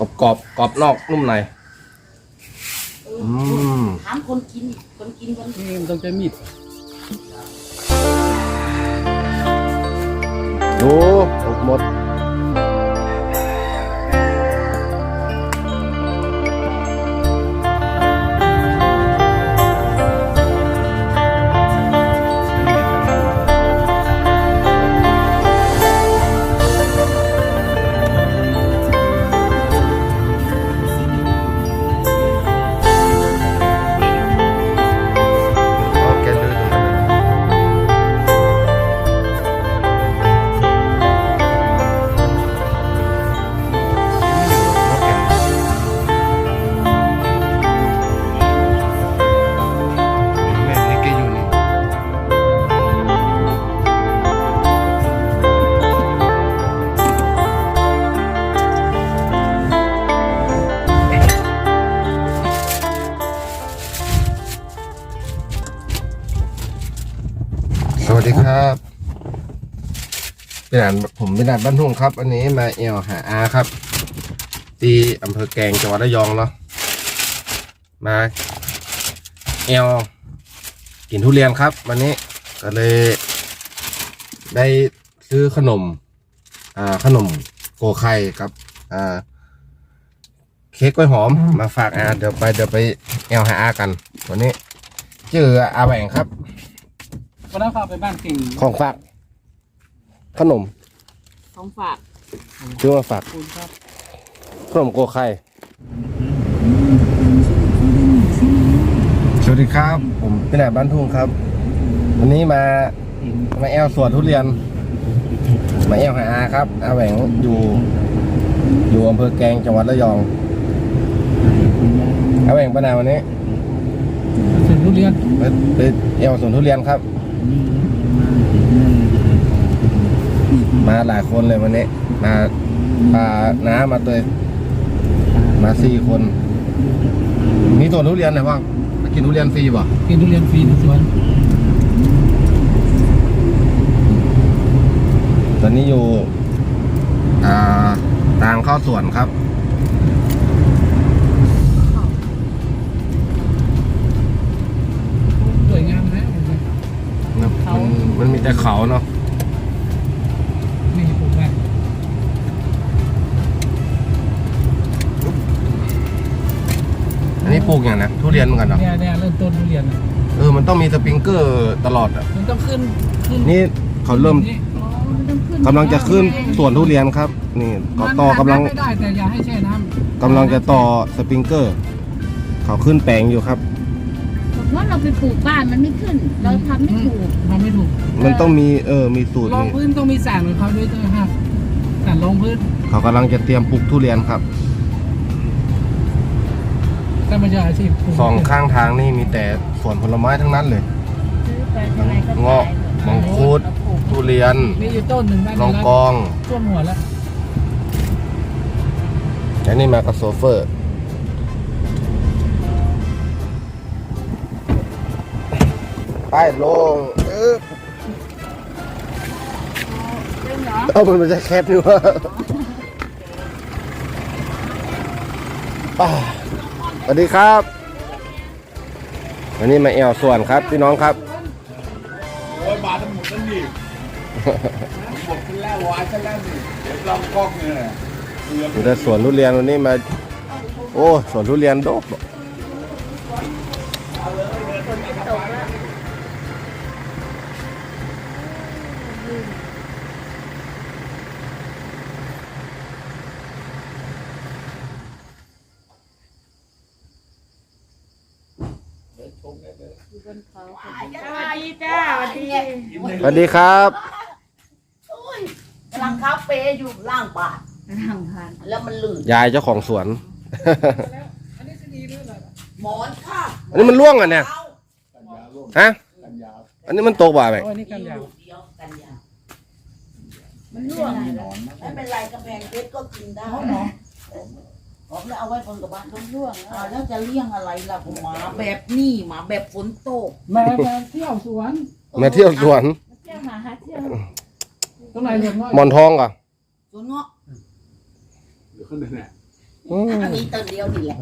กรอบกรอบกรอบนอกนุ่มในอืมถามคนกินคนกินคนนี่มันต้องใช้มีดดูสุกหมด เป็นอ่านผมเป็นอ่านบ้านทุ่งครับ อันนี้มาเอวหาอาครับ ที่อำเภอแกลงจังหวัดระยองเนาะมาเอวกินทุเรียนครับ วันนี้ก็เลยได้ซื้อขนม อ่าขนมโกไข่กับอ่าเค้กกล้วยหอมมาฝากอาเดี๋ยวไปเดี๋ยวไปเอวหาอากัน วันนี้ชื่ออาแหวงครับก็ได้พาไปบ้านเก่งของฝาก ขนมของฝากซื้อมาฝากคุณครับขนมโกไข่สวัสดีครับ ผมเป็นแอบบ้านทุ่งครับ วันนี้มามาแอลสวนทุเรียน มาแอลหาอาครับอาแหวงอยู่ อยู่อำเภอแกลงจังหวัดระยองอาแหวงไปไหนวันนี้ถึงทุเรียนไปไปแอลสวนทุเรียนครับ มาหลายคนเลยวันนี้ มาพาน้ามาเตยมาสี่คน มีสวนทุเรียนไหนบ้างมากินทุเรียนฟรีป่ะกินทุเรียนฟรีในสวนตอนนี้อยู่ อ่าทางเข้าสวนครับ สวยงามนะมันมันมีแต่เขาเนาะ นี่ปลูกไว้ อั นนี้ปลูกอย่างนะทุเรียนเหมือนกันเนาะเนี่ยเนี่ยเริ่มต้นทุเรียนน่ะเออมันต้องมีสปริงเกอร์ตลอดอะมันต้องขึ้นขึ้นนี่เขาเริ่มนี่อ๋อมันต้องขึ้นกำลังจะขึ้นสวนทุเรียนครับ นี่เขาต่อกำลังมันไม่ได้แต่อย่าให้แช่น้ำกำลังจะต่อสปริงเกอร์ เขาขึ้นแปลงอยู่ครับ เพราะเราไปปลูกบ้านมันไม่ขึ้น เราทำไม่ถูก ทำไม่ถูกมันต้องมีเออมีสูตรรองนี่พื้นต้องมีสารของเขาด้วยด้วยครับสารรองพื้น เขากำลังจะเตรียมปลูกทุเรียนครับ ถ้ามันจะอาชีพปลูกสองข้างทางนี่มีแต่สวนผลไม้ทั้งนั้นเลย ซื้อไปเท่าไหร่ก็เงาะขายหมดมังคุดเราปลูกทุเรียน มีอยู่ต้นหนึ่งได้ลองกอง ท่วมหัวแล้วและนี่มากับโซเฟอร์ ไปลงเออเรื่องเหรอเอามันไม่ใช่แคปนี่วะอ่าส วัสดีครับวันนี้มาแอวส่วนครับพี่น้องครับโอ้ยมาทั้งหมดนั่นนี่หมดขึ้นแล้ววายกันแล้วนี่เดี๋ยวลองกล้องเนี่ยนะเรืออยู่แต่สวนทุเรียนวันนี้มา โอ้สวนทุเรียนโดกส วัสดีจ้าสวัสดีสวัสดีครับกำลังคาเฟ่อยู่ล่างป่าล่างผ่านแล้วมันลื่นยายเจ้าของสวนอันนี้จะดีหรือเปล่าหมอนค่ะอันนี้มันร่วงอะเนี่ยเอาฮะอันนี้มันตกบ่าไหมโอ้ยนี่กันยาวลูกเดียวกันยาวมันร่วงไม่เป็นไรกระแพงเพชรก็กินได้ ผมแล้วเอาไว้คนกับบ้านต้องร่วงอ่าแล้วจะเลี้ยงอะไรล่ะผมหมาแบบนี้หมาแบบฝนตกแม่แม่เที่ยวสวนมาเที่ยวสวนเที่ยวหาหาเที่ยวตรงไหนเรียบร้อยหมอนทองก่อนสวนเงาะดี๋ยวขึ้นเลยเนี่ยอืมอันนี้ต้นเดียวนี่แหละ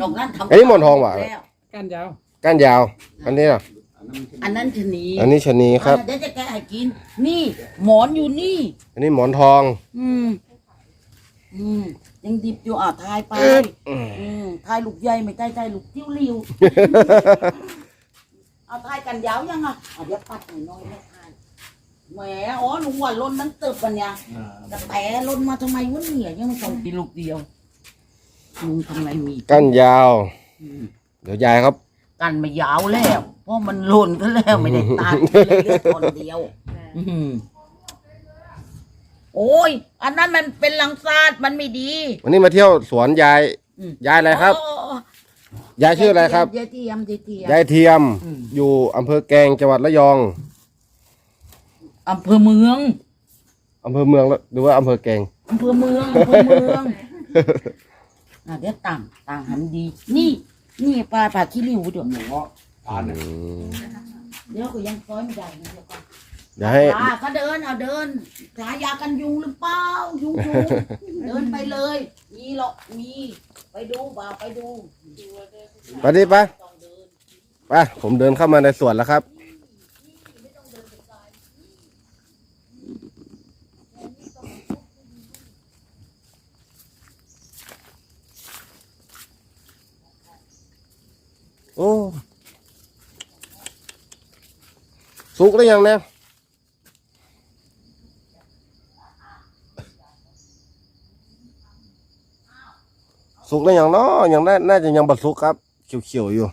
นอกนั้นทำอันนี้หมอนทองหวานแล้วก้านยาวก้านยาว อันนี้เหรออันนั้นไม่ใช่อันนั้นชะนีอันนี้ชะนีครับ อ่าเดี๋ยวจะแกะให้กิน นี่ หมอนอยู่นี่ อันนี้หมอนทอง อืม อืม ยังดิบอยู่อะทายไปอืมอืมทายลูกใหญ่ไม่ใช่ทายลูกจิ้วริวเอาทายกันยาวยังอะอะเดี๋ยวปัดหน่อยน้อยไม่ทายแหมอ๋อหนูว่าล้นนั้นตึบวันเนี้ยอ่าแต่แต่ล้นมาทำไมวะเนี่ยยังไม่ต้องกินลูกเดียวลุงทำไมมีก้านยาว เดี๋ยวยายครับ กันไม่ยาวแล้ว เพราะมันหล่นก็แล้วไม่ได้ตัดเลยเหลือตอนเดียว อื้อหือ โอ้ย อันนั้นมันเป็นลังซาดมันไม่ดี วันนี้มาเที่ยวสวนยายอืม ยายอะไรครับ โอ้ยายชื่ออะไรครับ ยายเทียมยายเทียมยายเทียมอืมอยู่อำเภอแกลงจังหวัดระยองอำเภอเมืองอำเภอเมืองหรือว่าอำเภอแกลงอำเภอเมืองอำเภอเมืองอะเดี๋ยวต่างต่างหันดี นี่ นี่ปลาปลาขี้ริ้วด้วยหมูก็ทานเนี่ยเดี๋ยวก็ยังซ้อยไม่ได้นะเดี๋ยวก่อน เดี๋ยวให้ปลาเขาเดินเอาเดินฉายากันยุงหรือเปล่ายุงยุงเดินไปเลย มีหรอกมีไปดูบ่าไปดูไปดิปะต้องเดินไปผมเดินเข้ามาในสวนแล้วครับ โอ้ สุกแล้วยังเนี่ย สุกแล้วยังเนาะยังน่าน่าจะยังบัดสุกครับ เขียวๆอยู่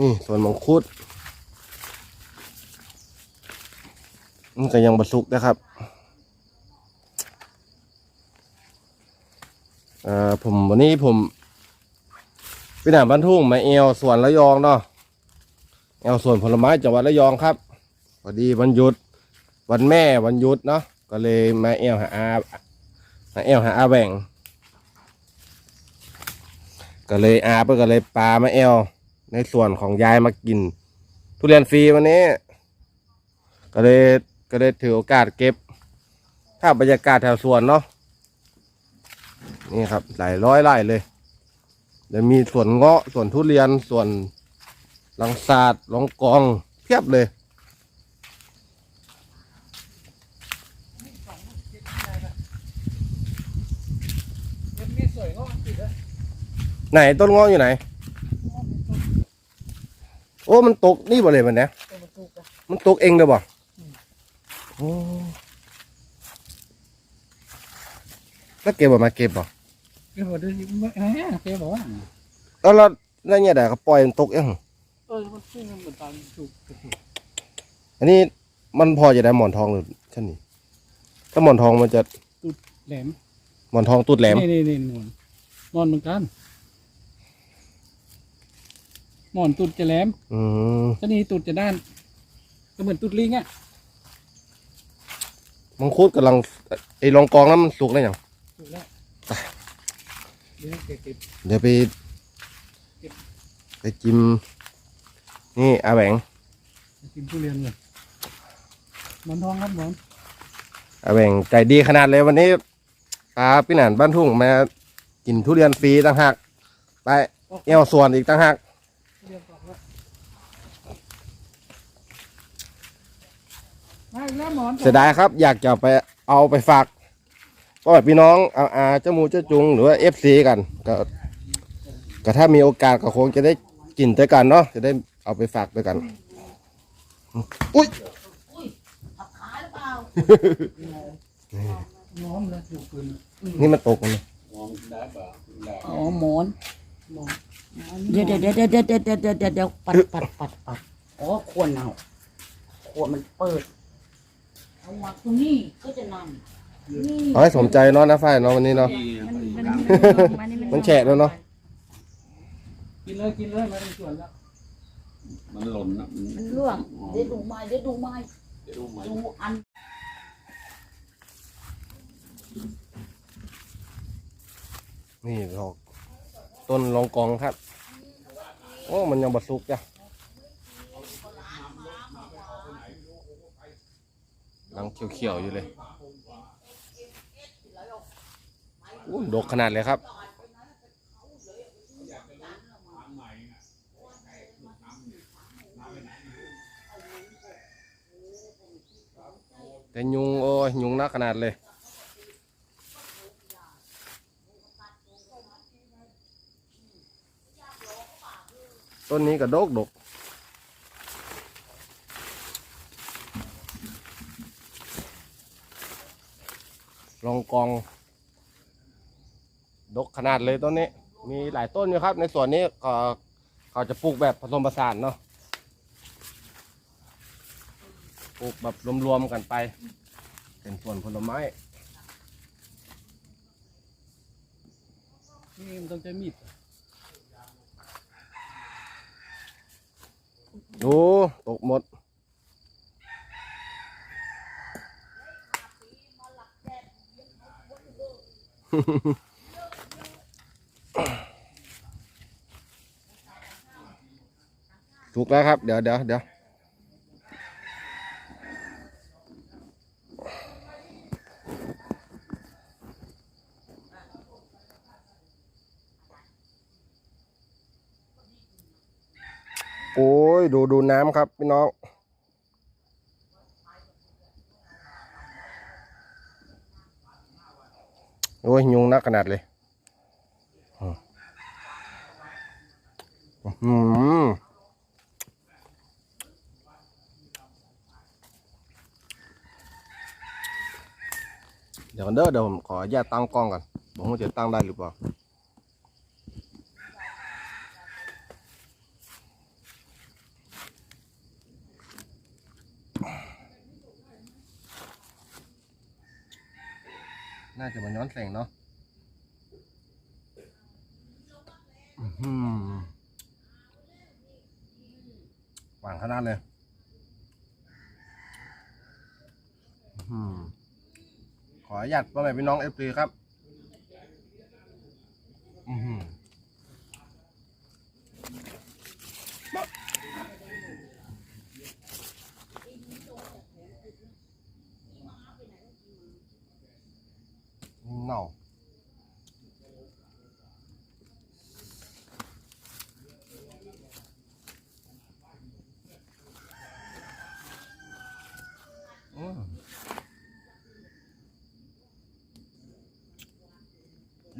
นี่ส่วนมังคุดมันก็ยังบรสุกนะครับเอ่อผมวันนี้ผมไปหนาบ้านทุ่งมาเอวสวนระยองเนาะเอวสวนผลไม้จังหวัดระยองครับพอดีวันหยุด วันแม่วันยุดเนาะก็เลยมาเอวหาอามาเอวหาอาแบ่ง ก็เลยอาเพื่อก็เลยปลามาเอวในส่วนของยายมากิน ทุเรียนฟรีวันนี้ ก็เลยก็เลยถือโอกาสเก็บภาพบรรยากาศแถวสวนเนาะนี่ครับหลายร้อยไร่เลยเดี๋ยวมีสวนเงาะสวนทุเรียนส่วนลังสาดลองกองเพียบเลย เม็ดเม็ดสวยงอกติดเลย ไหนต้นเงาะอยู่ไหน โอ้ มันตกนี่บ่เลยมันเนี่ยตัวมันตุกอะมันตกเองเด้อบ่โอ้แล้วเก็บบ่มาเก็บบ่เออบอกดูไม่แหมแกบอกว่าแล้วเราแล้วเนี่ยเดี๋ยวก็ปล่อยมันตกเองเออมันซึ่งมันเหมือนตามถูกถูกอันนี้มันพอจะได้หมอนทองหรือท่านนี่ถ้าหมอนทองมันจะแหลม หมอนทองตูดแหลมนี่นี่นี่หมอนหมอนเหมือนกัน หมอนตุดจะแหลมอืมถ้านี่ตุดจะด้าน ก็เหมือนตุดลิงอะมังคุดกำลังไอ้รองกองนั้นมันสุกแล้วยังถูกแล้วเดี๋ยวเก็บเก็บเดี๋ยวไปไปจิ้มนี่อาแหวงกินทุเรียนเลยหมอนทองครับหมอนอาแหวงใจดีขนาดเลยวันนี้พาพี่หนานบ้านทุ่งมากินทุเรียนฟรีต่างหากไปเอวส่วนอีกต่างหากทุ เรียนกรอบแล้วมาอีกแล้วหมอนเสียดายครับ อยากจะไปเอาไปฝากก็พี่น้องอาอาเจ้าหมูเจ้าจุงหรือว่าเอฟซีกันก็ก็ถ้ามีโอกาสก็คงจะได้กินด้วยกันเนาะจะได้เอาไปฝากด้วยกันอุ้ยอุ้ยผักขาหรือเปล่าน้อมเลยถูกปืนนี่มันตกมันมองได้ป่ะได้อ๋อหมอนหมอน เดี๋ยวเดี๋ยวเดี๋ยวเดี๋ยวเดี๋ยวเดี๋ยวเดี๋ยวเดี๋ยวเดี๋ยวปัดปัดปัดปัดอ๋อขวดเน่าขวดมันเปิดเอามาตรงนี้ก็จะนั่งนี่เอาให้สมใจเนาะนะฝ้ายเนาะวันนี้เนาะ มันแฉะแล้วเนาะ กินเลยกินเลยมาในสวนแล้วมันหล่นนะมันมันร่วงเดี๋ยวดูไม้เดี๋ยวดูไม้เดี๋ยวดูไหมดูอันนี่ดอกต้นรองกองครับ โอ้มันยังบดสุกจ้ะลังเขียวๆอยู่เลยอู้ดกขนาดเลยครับแต่ยุงโอ้ยยุงนักขนาดเลย ต้นนี้ก็ดกดกลองกอง ดกขนาดเลยต้นนี้ มีหลายต้นอยู่ครับ ในส่วนนี้ก็เขาจะปลูกแบบผสมผสานเนาะปลูกแบบรวมๆกันไป เป็นสวนผลไม้นี่มันต้องใช้มีด ดูตกหมด ถูกแล้วครับ เดี๋ยวเดี๋ยวเดี๋ยว โอ้ยดูดูน้ำครับพี่น้องโอ้ยยุงนักขนาดเลยอืมเดี๋ยวก่อนเด้อเดี๋ยวผมขออนุญาตตั้งกล้องก่อนบอกว่าจะตั้งได้หรือเปล่า น่าจะมาย้อนแสงเนาะอื้อหือหวานขนาดเลยอื้อหือขออนุญาตพ่อแม่พี่น้องเอฟซีครับ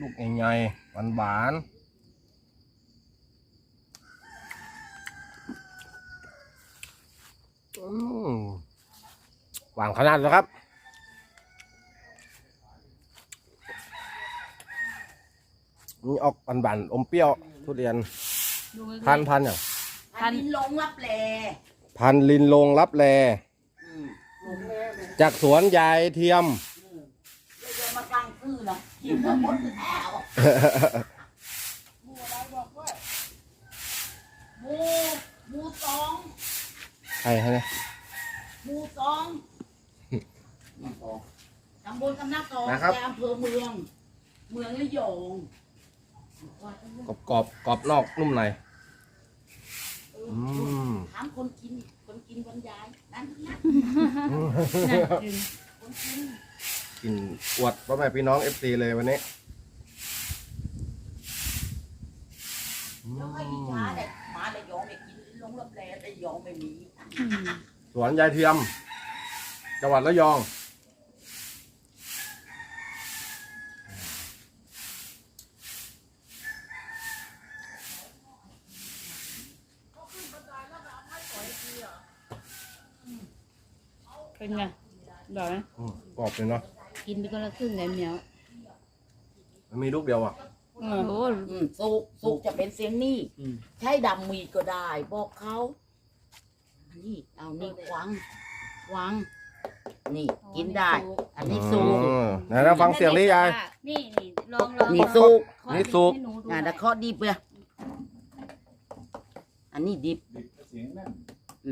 ลูกใหญ่ๆหวานๆอืมหวานขนาดเลยครับ นี่ออกบานๆอมเปรี้ยว ทุเรียนดูใกล้ๆพันพันอย่างอันนี้ลงรับแลพันลินลงรับแลอืมจากสวนยายเทียมเดี๋ยวมาตั้ง ชื่อนะกินมาหมดแล้วหมูอะไรบอกว่าหมูหมูสองใครฮะเนี่ยหมูสองตำบลกำนักสองนะครับ แต่อำเภอเมือง เมืองระยองกรอบกรอบกรอบนอกนุ่มในอืมถามคนกิน คนกินบรรยายนั่นนะน่ากินคนกิน กินอวดพ่อแม่พี่น้องเอฟซีเลยวันนี้อืแล้วให้อิจมฉาเด็กมาระยองเด็กกินลงรับแลระยองไม่มีอืมสวนยายเทียม จังหวัดระยอง เป็นไงอร่อยไหมอืมกรอบเลยเนาะ กินไปคนละครึ่งไงเหมียวมันมีลูกเดียวอะโอ้โหอืมสุกสุกจะเป็นเสียงนี่ใช้ดำมีก็ได้ บอกเขาอันนี้เอานี่ควังควัง นี่กินได้ อันนี้สุกอืมไหนเราฟังเสียงดิยาย นี่นี่ลองลองนี่สุกขอนี่สุก ให้หนูดูอ่าหน่แล้อวยข้อดิบเลยอันนี้ดิบ เสียงนั่น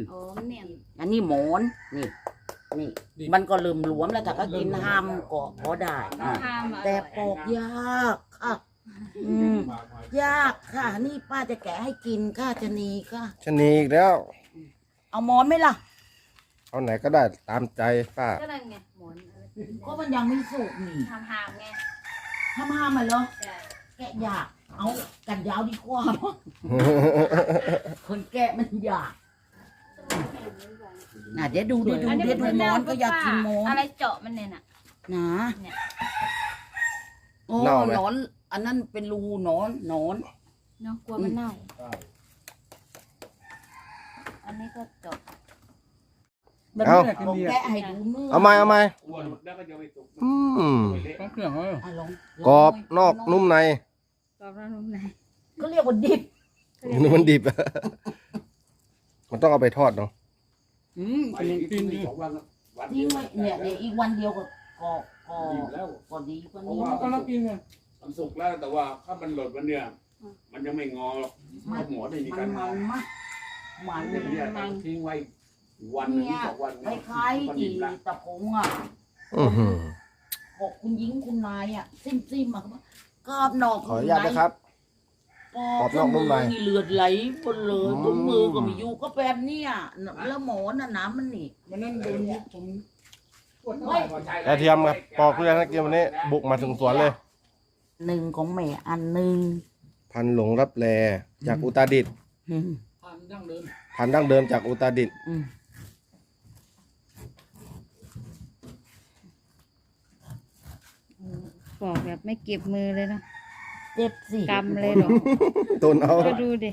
โอ้มันเนี่ยอันนี้หมอนนี่ นี่ มันก็เริ่มหลวมแล้วแต่ก็กินห้ามก็พอได้อะทามอร่อยแต่ปอกยากค่ะ อืมยากค่ะ นี่ป้าจะแกะให้กินค่ะชะนีค่ะ ชะนีอีกแล้ว เอาหมอนไหมล่ะ เอาไหนก็ได้ตามใจป้า ก็นั่นไงหมอนอะไรก็มันยังไม่สุกนี่ทำห่างไงทำห้ามันเหรอใช่แกะยาก เอากันยาวดีกว่า คนแกะมันยากน่ะเดี๋ยวดูเดี๋ยวดูอันนี้เดี๋ยวดูมันหมอนก็อยากกินหมอนอะไรเจาะมันเนี่ยน่ะ นะเนี่ย โอ้เน่าไหม หนอน อันนั้นเป็นรูหนอนหนอน เนาะกลัวมันเน่า อันนี้ก็เจาะแบบเอ้านี้แหละกินผมดีอะแกะให้ดูเนื้อเอาไหมเอาไหมอ้วนแล้วก็จะไปตกอืมต้องเครื่องเอออะลองกรอบนอกนุ่มในกรอบนอกนุ่มในก็เรียกว่าดิบ นี่มันดิบ มันต้องเอาไปทอดเนาะ อืมไปกำลังกินดีสองวันแล้ววันทิ้เดีงยวไว้เนี่ยเดี๋ยวอีกวันเดียวก็ก็ก็อิ่มแล้ว ก็ดีกว่าเพนี้ราะว่ากำลังกินไงมันสุกแล้วแต่ว่าถ้ามันหล่นมันเนี่ย มันยังไม่งอหรอกเพราะหมอได้มีมัการนงมัอนมากมันเนี่ยเนี่ยต้องทิ้งไว้วันหนึ่งสองวันคล้ายๆที่ตะพงอะอื้อหือบอกคุณหญิงคุณนายอะซิมซิมๆอะกรอบนอกขออนุญาตนะครับ กรอบนอกนุ่มในมีเลือดไหลบนเลยอืมตุ้มมือก็ไม่อยู่ก็แบบเนี้ยแล้วหมอน่ะน้ำมันนี่มันนั่นโดนผมปวดเฮ้ยกระเทียมครับปอกเพื่อนให้กินวันนี้ บุกมาถึงสวนเลย หนึ่งของแม่อันหนึ่งพันหลงรับแลจากอุตรดิตถ์อืมทานดั้งเดิมพันดั้งเดิมจากอุตรดิตถ์อืมปอกแบบไม่เก็บมือเลยเนาะ เจ็บสิกำเลยเหรอต้นเอาก็ดูดิ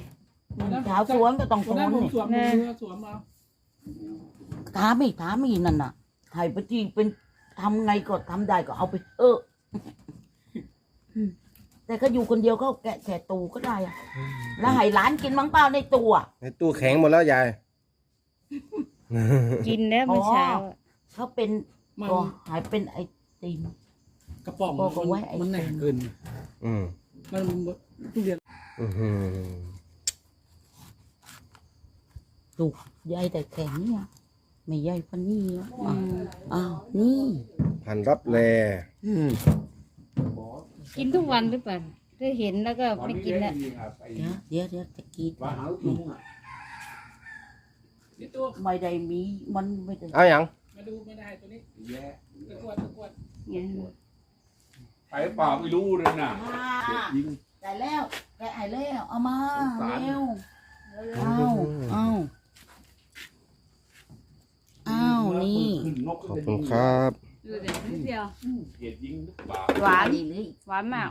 ชาวสวนก็ต้องตอนสนั้นวนผมนี่สวมมือสวมมาถามอีกถามอีกนั่นน่ะไทยปฏิเป็นทำไงก็ทำได้ก็เอาไปเอออืมแต่ก็อยู่คนเดียวก็แกะแกะตูก็ได้อะแล้วให้หลานกินมั้งเปล่าในตัว ในตู้แข็งหมดแล้วยาย กินแล้วเมื่อเช้าอะเขาเป็นมันก็หายเป็นไอติม กระป๋องบอกเอาไว้ไอ้มันแหน่เกินอืม มันทุเรียนอื้อหือถูกใยแต่แข็งเนี่ยไม่ใยพันนี่อะอ้าวอ้าวนี่ พันรับแลอืมกินทุกวันหรือเปล่าถ้าเห็นแล้วก็ตอนไม่นี้กินเล่แล้วนจริงๆอะไปเดี๋ยวเดี๋ยวเดี๋ยวตะกี้ว่าหาลุงอะนี่ตัวไม่ได้มีมันไม่ได้เอาอย่างมาดูไม่ได้ตัวนี้แย่ตะกวดตะกวดเนี่ย ไปเปล่าไม่รู้เลยน่ะอ่าเด็กยิง ได้แล้วแกะให้แล้วเอามาสงสาร เร็วเอาเอาเอานี่ ขึ้นนกขอบคุณครับ ดูเดี๋ยวนิดเดียวเกียดยิงหรือเปล่าหวาน ดีเลยหวานมาก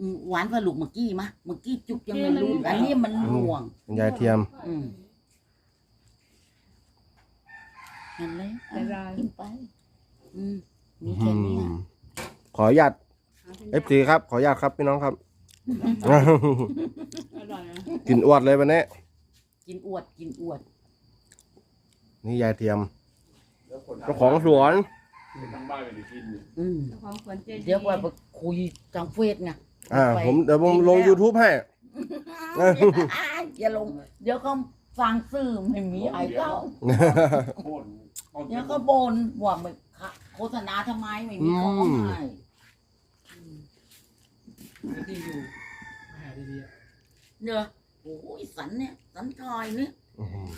อืมหวานกว่าลูกเมื่อกี้มะเมื่อกี้จุกยังไม่รู้เมื่อกี้มันอันนี้มันห่วง คุณยายเทียม อืมเห็นไหมเดี๋ยวเรากินไป อืมมีแค่เนี้ยขออนุญาต เอฟซีครับขออนุญาตครับพี่น้องครับ อร่อยนะกินอวดเลยวันนี้กินอวดกินอวดนี่ยายเทียมแล้วคนเจ้าของสวนทางบ้านไม่ได้กินเนี่ยอืมเจ้าของสวนเจดีเดี๋ยวว่าไปคุยทางเฟซไงอ่า ผมเดี๋ยวผมลง YouTube ให้อย่าลง เดี๋ยวเขาฟังซื่อไม่มีไอ้เก้าโค่นต้นเดี๋ยวก็บนว่าไม่ค่ะโฆษณาทำไมไม่มีของอืมให้ ที่อยู่หาดีๆอะเนี่ยโอ้ยสันเนี่ย สันทอยเนี่ย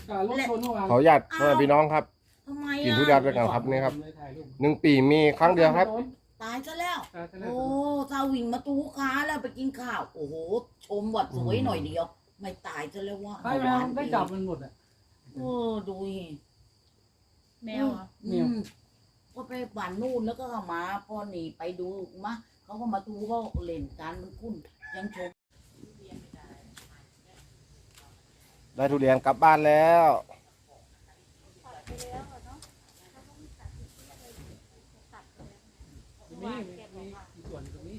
การรถชนเมื่อวานขออนุญาตพ่อแม่พี่น้องครับ ทำไมกินอะทุเรียนด้วยกันครับนี่ครับเลยถ่ายรูปหนึ่งปีมีครั้งเดียวครับ ตายซะแล้ว ตายซะแล้วโอ้ถ้าวิ่งมาตูค้าแล้วไปกินข้าว โอ้โห ชมวัดสวยหน่อยเดียว ไม่ตายซะแล้วว่าใครมาได้จับมันหมดอะ เออดูดิแมวเหรอ อืมก็ไปบ้านนู่นแล้วก็มา พอหนีไปดูมา เขาก็มาดูก็เล่นการมันคุ้นยังชมได้ทุเรียนกลับบ้านแล้วมีมีมีมีส่วนตรงนี้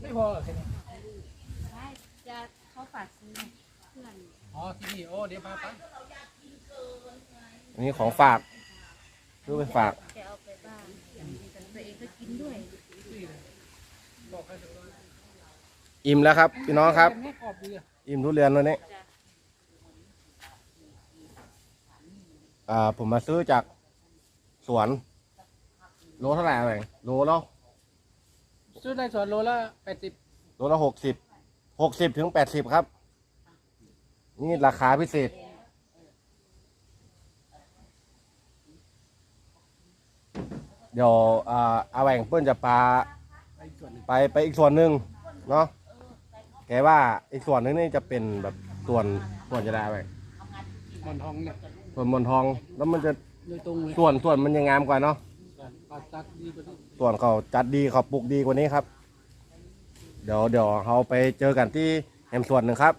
ไม่พอเหรอแค่นี้ไม่จะเขาฝากซื้อเพื่อนอ๋อที่นี่โอ้เดี๋ยวพาไปอันนี้ของฝากซื้อไปฝาก แกเอาไปบ้านแต่ตัวเองก็กินด้วยที่เลยบ อกให้เดี๋ยวเราอิ่มแล้วครับพี่น้องครับแม่ขอบดีอะอิ่มทุเรียนวันนี้อ่าผมมาซื้อจากสวน โลเท่าไหร่อะไรโลแล้วซื้อได้ส่วนโลละแปดสิบโลละหกสิบหกสิบถึงแปดสิบครับ นี่ราคาพิเศษเดี๋ยวอ่าอาแหวงเปิ้นจะปลา ไปอีกส่วนหนึ่งไปไปอีกส่วนหนึ่งเนาะแกว่าอีกส่วนหนึงนี่จะเป็นแบบส่วนส่วนจะได้ไหมบอนทองเนี่ยส่วนมนทองแล้วมันจะโดยตรงเลยส่วนส่วนมันยังงามกว่าเนาะปลาตักดีกว่านี้ส่วนเขาจัดดีเขาปลูกดีกว่านี้ครับ เดี๋ยวเดี๋ยวเราไปเจอกันที่แฮมส่วนหนึ่งครับ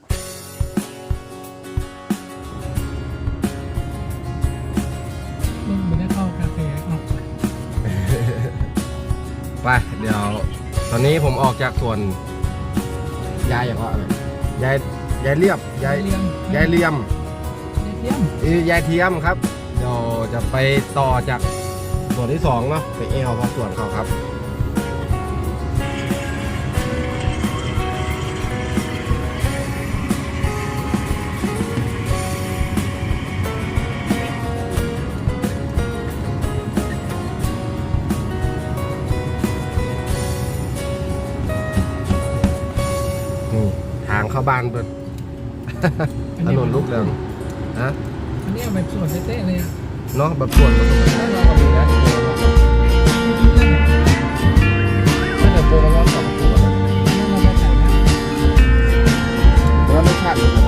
มึงไม่ได้เข้ากาแฟออก ไปเดี๋ยว ตอนนี้ผมออกจากส่วนยายอย่างว่าอะไรยายยายเรียบยายเลี้ยงยายเลียมเลี้ยงเอ้ยยายเทียมครับ เดี๋ยวจะไปต่อจากส่วนที่สองเนาะไปเอวพอส่วนเขาครับ เข้าบ้านเปิดถนนลูกเรืองฮะอันนี้แบบส่วนเต้ๆเลยอะเนาะแบบส่วนผสมกันเราก็มีนะไม่แต่โปรแล้วสองตัวนะนั่นเราไปใส่นะแล้วรสชาติ